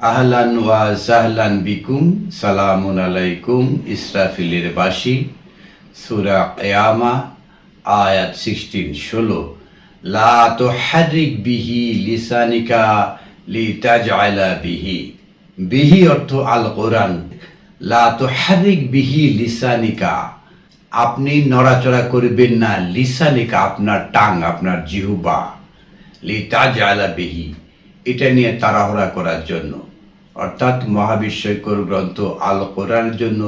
আহলান ওয়া সাহলান বিকুম সালামুন আলাইকুম ইসরাফিলের বাসি সুরা কেয়ামা আয়াত সিক্সটিন ষোলো. লা তো হারিক বিহি লিসানিকা লি তাজআলা বিহি বিহি অর্থ আল কোরআন লা তো হারিক বিহি লিসানিকা আপনি নড়াচড়া করবেন না লিসানিকা আপনার টাং, আপনার জিহুবা। লি তাজআলা বিহি এটা নিয়ে তাড়াহুড়া করার জন্য। অর্থাৎ মহাবিশ্বকর গ্রন্থ আল কোরআনের জন্য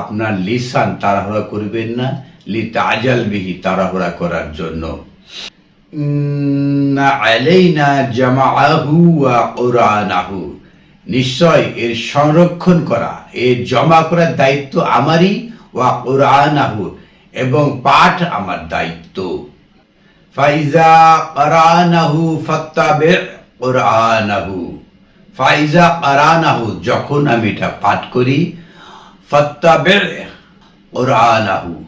আপনার লিসান তাড়াহুড়া করবেন না, লি তাজাল বিহি তাড়াহুড়া করার জন্য। আলাইনা জামাআহু ওয়া কুরআনাহু। নিশ্চয় এর সংরক্ষণ করা, এর জমা করার দায়িত্ব আমারই, ওয়া কুরআনাহু, এবং পাঠ আমার দায়িত্ব। ফাইজা কারানাহু ফাত্তাবি। ফাইজা কারানাহু, যখন আমি এটা পাঠ করি ফাত্তাবি কুরআনাহু।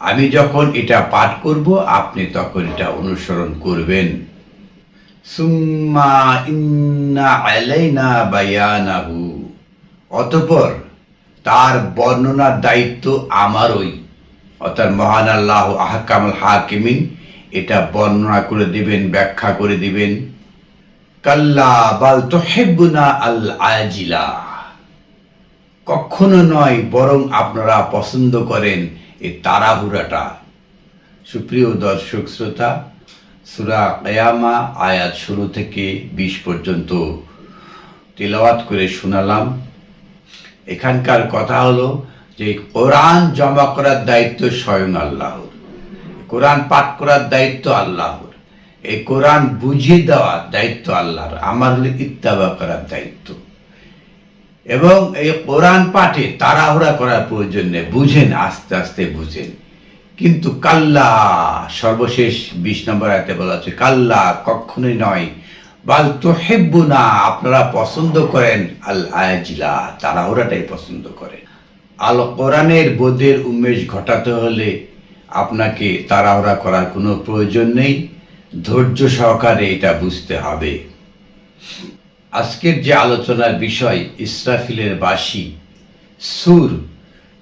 আমি যখন এটা পাঠ করব, আপনি তখন এটা অনুসরণ করবেন। সুম্মা ইন্না আলাইনা বায়ানাহু। অতঃপর তার বর্ণনার দায়িত্ব আমারই। অর্থাৎ মহান আল্লাহ আহকামুল হাকিমিন এটা বর্ণনা করে দিবেন, ব্যাখ্যা করে দিবেন। কাল্লা, বাল আল আজিলা কখনো নয় বরং আপনারা পছন্দ করেন এ তাড়াহুড়াটা। সুপ্রিয় দর্শক শ্রোতা, সুরা কয়ামা আয়াত শুরু থেকে বিশ পর্যন্ত তেলাওয়াত করে শোনালাম। এখানকার কথা হলো যে, কোরআন জমা করার দায়িত্ব স্বয়ং আল্লাহর। কোরআন পাঠ করার দায়িত্ব আল্লাহর। এই কোরআন বুঝিয়ে দেওয়ার দায়িত্ব আল্লাহর, আমার হলো ইত্তাবা করার দায়িত্ব। এবং এই কোরআন পাঠে তাড়াহুড়া করার প্রয়োজন নেই, বুঝেন, আস্তে আস্তে বুঝেন। কিন্তু কাল্লা, সর্বশেষ বিশ নম্বর আয়তে বলা হচ্ছে কাল্লা কখনোই নয়, বাল তো হেব্বু না আপনারা পছন্দ করেন, আল আয়াজিলা, তাড়াহুড়াটাই পছন্দ করেন। আল কোরআনের বোধের উন্মেষ ঘটাতে হলে আপনাকে তাড়াহুড়া করার কোনো প্রয়োজন নেই। ধৈর্য সহকারে এটা বুঝতে হবে। আজকের যে আলোচনার বিষয় ইসরাফিলের বাসি, সুর।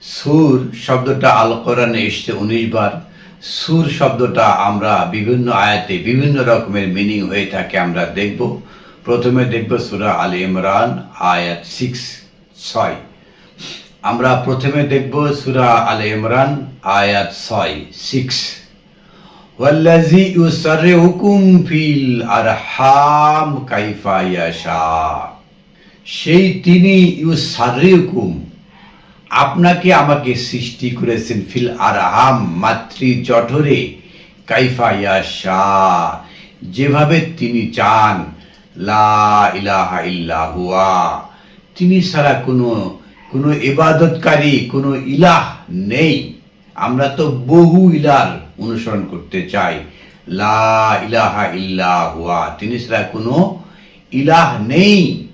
সুর শব্দটা আল কোরআনে এসছে উনিশ বার। সুর শব্দটা আমরা বিভিন্ন আয়াতে বিভিন্ন রকমের মিনিং হয়ে থাকে আমরা দেখব। প্রথমে দেখব সুরা আল ইমরান, আয়াত সিক্স ছয়। আমরা প্রথমে দেখব সুরা আল ইমরান, আয়াত ছয় সিক্স ওয়াল্লাজি ইউসাররিউকুম ফিল আরহাম কাইফা ইয়াশা সেই তিনি ইউসাররিউকুম আপনাকে আমাকে সৃষ্টি করেছেন ফিল আরহাম, মাতৃ জঠরে, কাইফা ইয়াশা। যেভাবে তিনি চান, লা ইলাহা ইল্লা হুয়া। তিনি ছাড়া কোনো কোনো ইবাদতকারী, কোনো ইলাহ নেই। আমরা তো বহু ইলার। অনুসরণ করতে চাই। লা ইলাহা ইল্লা হুয়া তিনি ছাড়া কোনো ইলাহ নেই।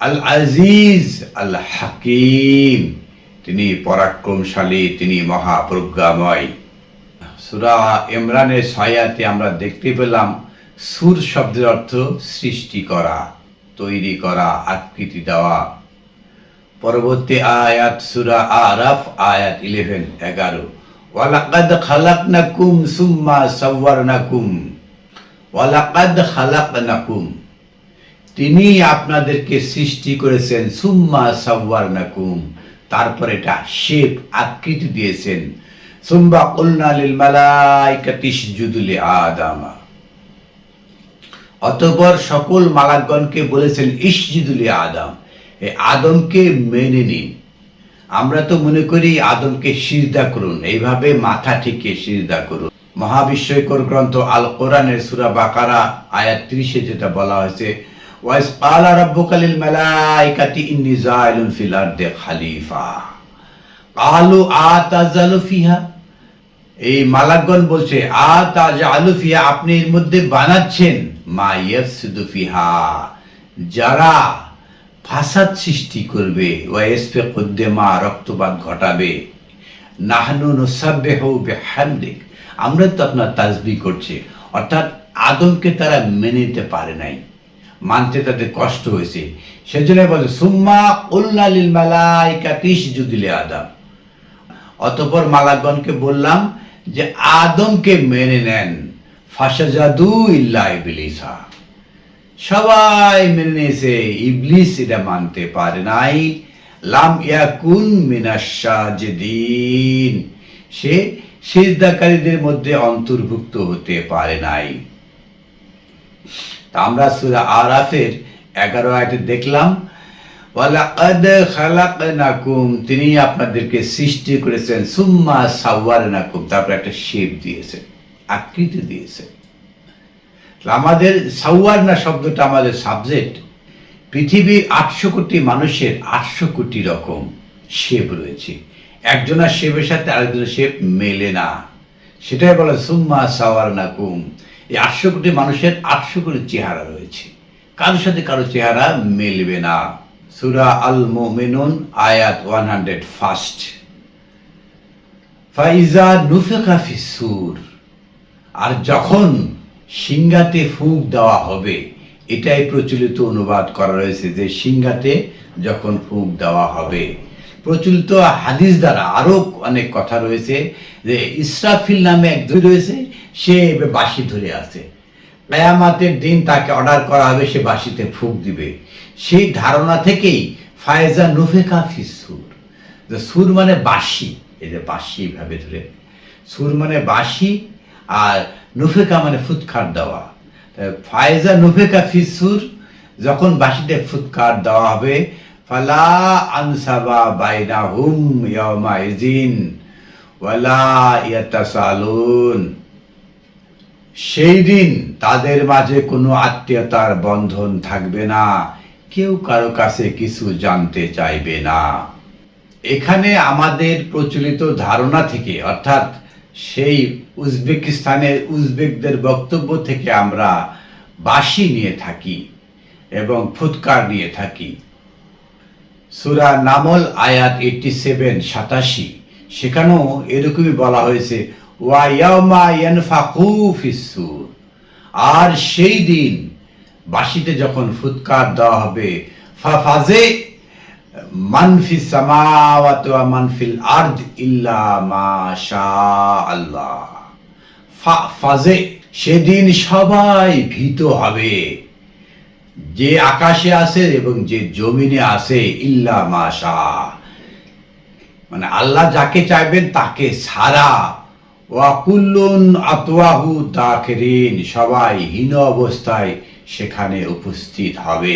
আল আজিজ আল হাকিম। তিনি পরাক্রমশালী, তিনি মহাপ্রজ্ঞাময়। সুরা ইমরানের সয়াতে আমরা দেখতে পেলাম, সুর শব্দের অর্থ সৃষ্টি করা, তৈরি করা, আকৃতি দেওয়া। পরবর্তী আয়াত সুরা আরাফ, আয়াত ইলেভেন এগারো। ওয়ালাকাদ খালাকনাকুম সুম্মা সাওয়ারনাকুম। ওয়ালাকাদ খালাকনাকুম। তিনি আপনাদেরকে সৃষ্টি করেছেন সুম্মা সাওয়ারনাকুম। তারপর এটা শেপ আকৃতি দিয়েছেন। সুম্মা কুলনা লিল মালাইকাতি ইসজুদু লি আদামা। অতঃপর সকল মালাকগণকে বলেছেন ইসজুদুলি আদম। এই আদমকে মেনে নিন। আমরা তো মনে করি আদমকে সিজদা করুন। এইভাবে মাথা ঠেকে সিজদা করুন। মহাবিস্ময়কর গ্রন্থ আল কোরআনের সুরা বাকারা, আয়াত ত্রিশে যেটা বলা হয়েছে, ওয়াইস কালা রাব্বুকালিল মালাইকাতি ইন্নি জাইলুন ফিল আরদি কালু আতাজালু ফিহা। এই মালাকগণ বলছে আ তাজা আলুফিয়া আপনি এর মধ্যে বানাচ্ছেন মা ইয়াফসিদু ফিহা। যারা ফাসাদ সৃষ্টি করবে ওয়াইসফে কদ্দেমা রক্তপাত ঘটাবে। নাহনু নুসাব্বিহু বিহামদিক। আমরা তো আপনার তাজবি করছে, অর্থাৎ আদমকে তারা মেনে নিতে পারে নাই। মানতে তাদের কষ্ট হয়েছে। সেজন্য বলছে সুম্মা উল্লালিল মালাইকা তিস জুদিলে আদম। অতপর মালাগণকে বললাম যে, আদমকে মেনে নেন। ফাসাজাদু ইল্লা ইবলিসা। সবাই মেনে নিয়েছে ইবলিস এটা মানতে পারে নাই, লাম ইয়াকুন মিনাশাজিদিন সে সিজদাকারীদের মধ্যে অন্তর্ভুক্ত হতে পারে নাই। আমরা সূরা আরাফের এগারো আয়তে দেখলাম তিনি আপনাদেরকে সৃষ্টি করেছেন, সুম্মা সাওয়ারনাকুম, তারপর একটা শেপ দিয়েছেন, আকৃতি দিয়েছেন। আমাদের সাওয়ারনা শব্দটা আমাদের সাবজেক্ট পৃথিবীর আটশো কোটি মানুষের আটশো কোটি রকম শেপ রয়েছে। একজনের শেপের সাথে আরেকজনের শেপ মেলে না। সেটাই বলে সুম্মা সাওয়ারনাকুম। এই আটশো কোটি মানুষের আটশো কোটি চেহারা রয়েছে। কারোর সাথে কারও চেহারা মেলবে না। সুরা আল মোমিনুন আয়াত ওয়ান হান্ড্রেড ফার্স্ট ফাইজা নুফেকা ফিসুর আর যখন সিংহাতে ফুঁক দেওয়া হবে। এটাই প্রচলিত অনুবাদ করা রয়েছে যে সিংহাতে যখন ফুঁক দেওয়া হবে। প্রচলিত হাদিস দ্বারা আরও অনেক কথা রয়েছে যে ইসরাফিল নামে একজন রয়েছে, সে বাঁশি ধরে আছে। কেয়ামাতের দিন তাকে অর্ডার করা হবে, সে বাঁশিতে ফুঁক দিবে। সেই ধারণা থেকেই ফায়জা নুফেকা ফিসুর যে সুর মানে বাঁশি, এই যে বাঁশি ভাবে ধরে। সুর মানে বাঁশি আর নুফেকা মানে ফুৎকার দেওয়া। ফায়জা নুফেকা ফিসুর যখন বাঁশিতে ফুৎকার দেওয়া হবে, ফালা আনসাবা বাইনা হুম ইয়ামা ইজিন ওয়ালা ইয়াতাসালুন। সেই দিন তাদের মাঝে কোনো আত্মীয়তার বন্ধন থাকবে না, কেউ কারও কাছে কিছু জানতে চাইবে না। এখানে আমাদের প্রচলিত ধারণা থেকে, অর্থাৎ সেই উজবেকিস্তানের উজবেকদের বক্তব্য থেকে আমরা বাঁশি নিয়ে থাকি এবং ফুৎকার নিয়ে থাকি। সুরা নামল আয়াত এইটটি সেভেন সাতাশি, সেখানেও এরকমই বলা হয়েছে আর সেই দিন বাসিতে যখন ফুৎকার দেওয়া হবে ফাফাজে মানফি সামাওয়াত ওয়া মানফিল আরদ ইল্লা মা শা আল্লাহ ফাজে, সেদিন সবাই ভীত হবে। যে আকাশে আছে এবং যে জমিনে আছে, ইল্লা মাশা মানে আল্লাহ যাকে চাইবেন তাকে সারা ওয়াকুল্লুন আতওয়াহু দাখিরিন, সবাই হীন অবস্থায় সেখানে উপস্থিত হবে।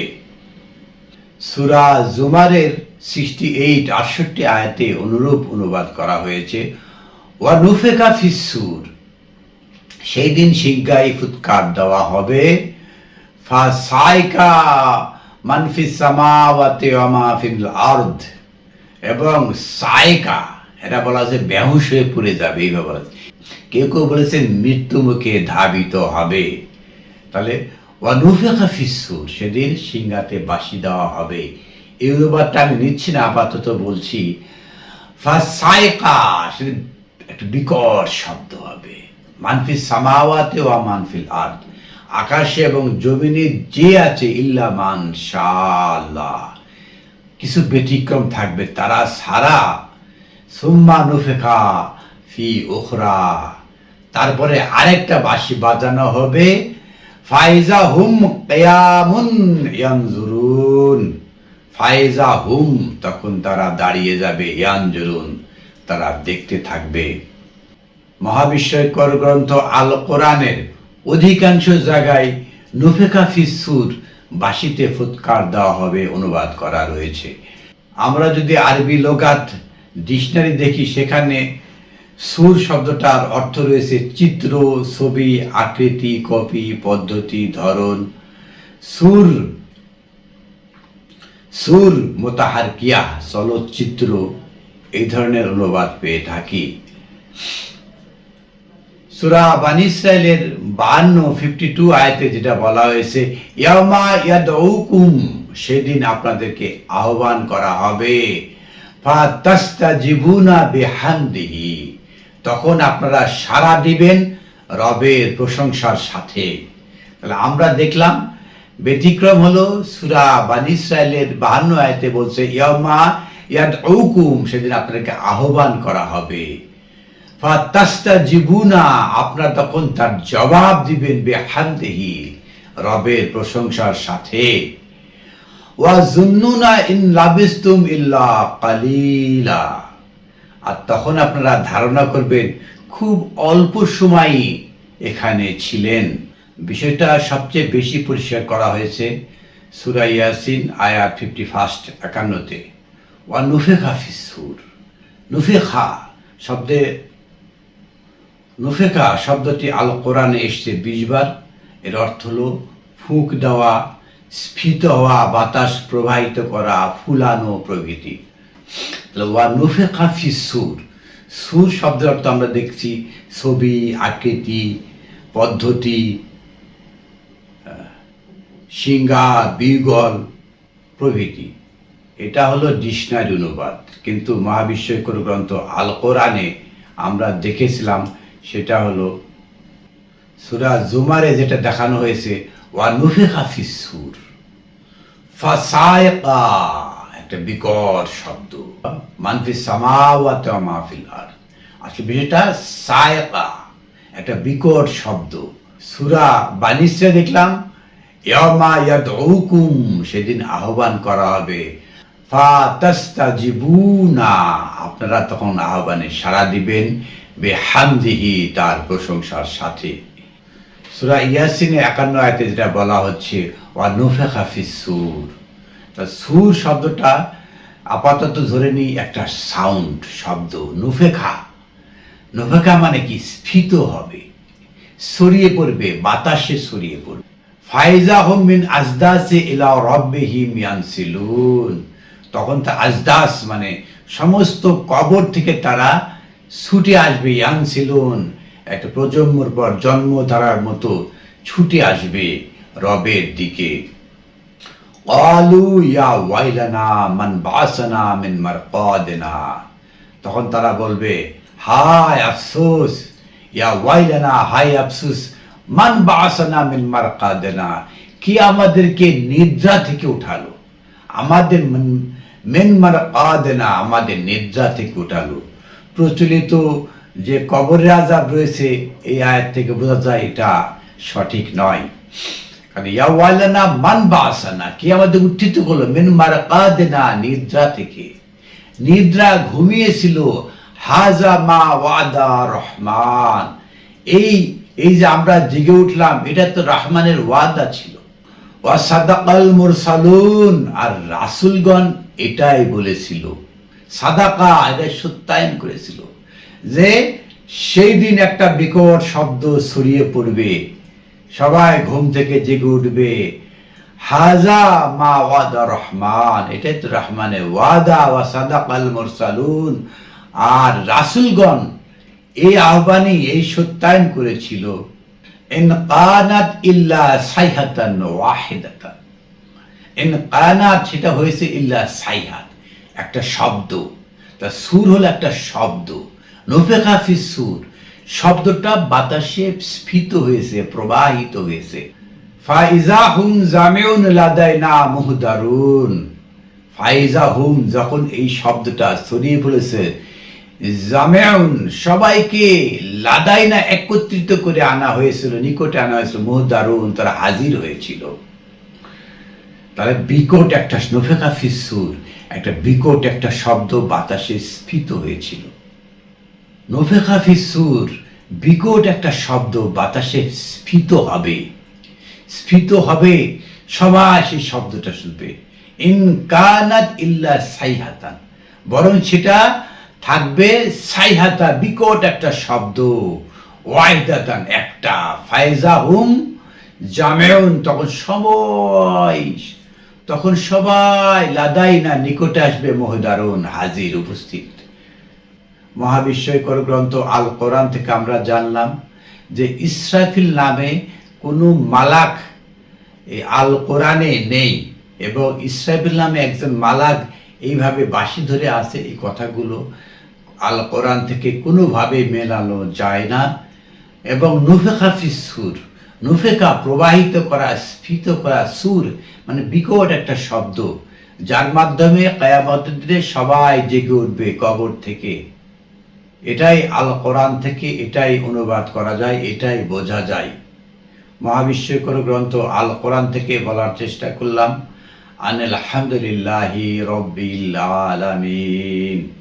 সুরা জুমারের সিক্সটি এইট আটষট্টি আয়াতে অনুরূপ অনুবাদ করা হয়েছে। ওয়া নুফেকা ফিসুর সেই দিন শিজ্ঞাই ফুৎকার দেওয়া হবে। ফাসাইকা মানফি সামাওয়াতি ওয়া মা ফিল এবং সাইকা, এটা বলা আছে বেহুশ হয়ে পড়ে যাবে এইভাবে কেউ কেউ বলেছেন মৃত্যু মুখে ধাবিত হবে। তাহলে ফিসুর সেদিন সিংহাতে বাসি দেওয়া হবে। এই অনুবাদটা আমি নিচ্ছি না, আপাতত বলছি একটা বিকট শব্দ হবে। মানফিল সামাওয়াতে ওয়া মানফিল আর্দ, আকাশে এবং জমিনে যে আছে ইল্লা মান শাআল্লাহ। কিছু ব্যতিক্রম থাকবে তারা সারা। সুম্মা নুফেখা ফি ওখরা তারপরে আরেকটা বাঁশি বাজানো হবে। ফাইজা হুম কেয়ামুন ইয়ানজুরুন। ফাইজা হুম তখন তারা দাঁড়িয়ে যাবে, ইয়ানজুরুন। তারা দেখতে থাকবে। মহাবিস্ময়কর গ্রন্থ আল কোরআনের অধিকাংশ জায়গায় নুফেকা ফিসুর বাসিতে ফুৎকার দেওয়া হবে, অনুবাদ করা রয়েছে। আমরা যদি আরবি লোগাত ডিকশনারি দেখি, সেখানে সুর শব্দটার অর্থ রয়েছে চিত্র, ছবি, আকৃতি, কপি, পদ্ধতি, ধরন। সুর সুর মোতাহার কিয়া, চলচ্চিত্র, এই ধরনের অনুবাদ পেয়ে থাকি। সুরা বানি ইসরায়েলের ফিফটি টু আয়াতে যেটা বলা হয়েছে ইয়ামা ইয়াদউকুম, সেদিন আপনাদেরকে আহ্বান করা হবে। বিহামদিহি। তখন আপনারা সাড়া দিবেন রবের প্রশংসার সাথে। তাহলে আমরা দেখলাম, ব্যতিক্রম হলো সুরা বান ইসরায়েলের বাহান্ন আয়তে বলছে ইয়ামা ইয়াদ ঔকুম সেদিন আপনাকে আহ্বান করা হবে। ফাতাস্তা জীবুনা আপনারা তখন তার জবাব দিবেন বেহান্দেহি রবের প্রশংসার সাথে। ওয়া জুন্নুনা ইন লাবিস্তুম ইল্লা কালিলা। আর তখন আপনারা ধারণা করবেন খুব অল্প সময়ই এখানে ছিলেন। বিষয়টা সবচেয়ে বেশি পরিষ্কার করা হয়েছে সুরা আয়া ফিফটি ফার্স্ট একান্নতে। ওয়া নুফেখা ফিসুর নুফেখা শব্দে নুফেকা শব্দটি আল কোরআনে এসছে বিশবার এর অর্থ হলো ফুঁক দেওয়া, স্ফীত হওয়া, বাতাস প্রবাহিত করা, ফুলানো প্রভৃতি। তাহলে ওয়া নুফেকা ফি সুর। সুর শব্দের অর্থ আমরা দেখছি ছবি, আকৃতি, পদ্ধতি সিঙ্গা, বিগল প্রভৃতি। এটা হলো ডিকশনারি অনুবাদ। কিন্তু মহাবিশ্বকর গ্রন্থ আল কোরআনে আমরা দেখেছিলাম সেটা হলো সুরা জুমারে যেটা দেখানো হয়েছে ওয়া নুফিখা ফিস সুর। ফাসায়কা একটা বিকট শব্দ। মানফি আর বিষয়টা সায়কা, একটা বিকট শব্দ। সুরা বানিসে দেখলাম ইয়ামা ইয়াদউকুম, সেদিন আহ্বান করা হবে ফাতাস্তাজিবুনা আপনারা তখন আহ্বানে সাড়া দিবেন, বেহামদিহি তার প্রশংসার সাথে। সুরা ইয়াসিনে একান্ন আয়তে যেটা বলা হচ্ছে, ওয়া নুফেখা সুর। তা সুর শব্দটা আপাতত ধরে নিই একটা সাউন্ড শব্দ, নুফেখা। নুফেখা মানে কি? স্ফীত হবে। ছড়িয়ে পড়বে, বাতাসে ছড়িয়ে পড়বে। ফাইজা হোম মিন আজদাসে ইলা রব্বিহিম ইয়ানসিলুন তখন তা আজদাস মানে সমস্ত কবর থেকে তারা ছুটে আসবে, ইয়ানসিলুন। একটা প্রজন্মর পর জন্ম ধারার মতো ছুটে আসবে রবের দিকে। আলু ইয়া ওয়াইলানা মান বাসানা মিন মারকাদিনা তখন তারা বলবে, হায় আফসোস, ইয়া ওয়াইলানা, হায় আফসোস, মান বাসানা মিন মারকাদিনা, কি আমাদেরকে নিদ্রা থেকে উঠালো? আমাদের মেন মারকাদিনা, আমাদের নিদ্রা থেকে উঠালো। প্রচলিত যে কবরের আজাব রয়েছে, এই আয়াত থেকে বোঝা যায় এটা সঠিক নয়। কারণ মান বাসানা কি আমাদের উত্থিত মেন মারকাদেনা নিদ্রা থেকে নিদ্রা ঘুমিয়েছিল হাজা মা ওয়াদা রহমান এই এই যে আমরা জেগে উঠলাম, এটা তো রহমানের ওয়াদা ছিল। ওয়াসাদাকাল মুরসালুন, আর রাসুলগণ এটাই বলেছিল। সাদাকা, এটা সত্যায়ন করেছিল। যে, সেই দিন একটা বিকট শব্দ ছড়িয়ে পড়বে। সবাই ঘুম থেকে জেগে উঠবে। হাজা মা ওয়াদা রহমান, এটাই তো রহমানের ওয়াদা, ওয়া সাদাকাল মুরসালুন। আর রাসুলগণ এই আহ্বানই, এই সত্যায়ন করেছিল, ইন কানাত ইল্লা সাইহাতান ওয়াহিদাতান। ইন কানাত সেটা হয়েছে ইল্লা সাইহাত, একটা শব্দ। তা সুর হলো একটা শব্দ। নফেখা ফি সুর। শব্দটা বাতাসে স্ফীত হয়েছে, প্রবাহিত হয়েছে। ফাইজা হুম জামেউন লাদাইনা মুহদারুন। ফাইজা হুম যখন এই শব্দটা ছড়িয়ে পড়েছে, জামেউন সবাইকে একত্রিত করে আনা হয়েছিল, নিকটে আনা হয়েছিল, মুহদারুন তারা হাজির হয়েছিল। তাহলে বিকট একটা ফিসুর একটা বিকট একটা শব্দ বাতাসে স্ফীত হয়েছিল। নফেকা ফিসুর বিকট একটা শব্দ বাতাসে স্ফীত হবে। স্ফীত হবে, সবাই সেই শব্দটা শুনবে। ইন কানাত ইল্লা সাইহাতান, বরং সেটা থাকবে সাইহাতা, বিকট একটা শব্দ। ওয়াইদাতান একটা ফায়জা হুম, জামেউন, তখন সবাই তখন সবাই লাদাই না নিকটে আসবে মহদারুন হাজির উপস্থিত। মহাবিশ্বকর গ্রন্থ আল কোরআন থেকে আমরা জানলাম যে ইসরাফিল নামে কোনো মালাক আল কোরআনে নেই এবং ইসরাফিল নামে একজন মালাক এইভাবে বাসি ধরে আছে এই কথাগুলো আল কোরআন থেকে কোনোভাবে মেলানো যায় না। এবং নুফেখা ফিসুর নুফেকা প্রবাহিত করা, স্ফীত করা সুর মানে বিকট একটা শব্দ, যার মাধ্যমে কায়ামতের সবাই জেগে উঠবে কবর থেকে। এটাই আল কোরআন থেকে এটাই অনুবাদ করা যায়, এটাই বোঝা যায়। মহাবিশ্বকর গ্রন্থ আল কোরআন থেকে বলার চেষ্টা করলাম আনিল আলহামদুলিল্লাহি রব্বিল আলামিন।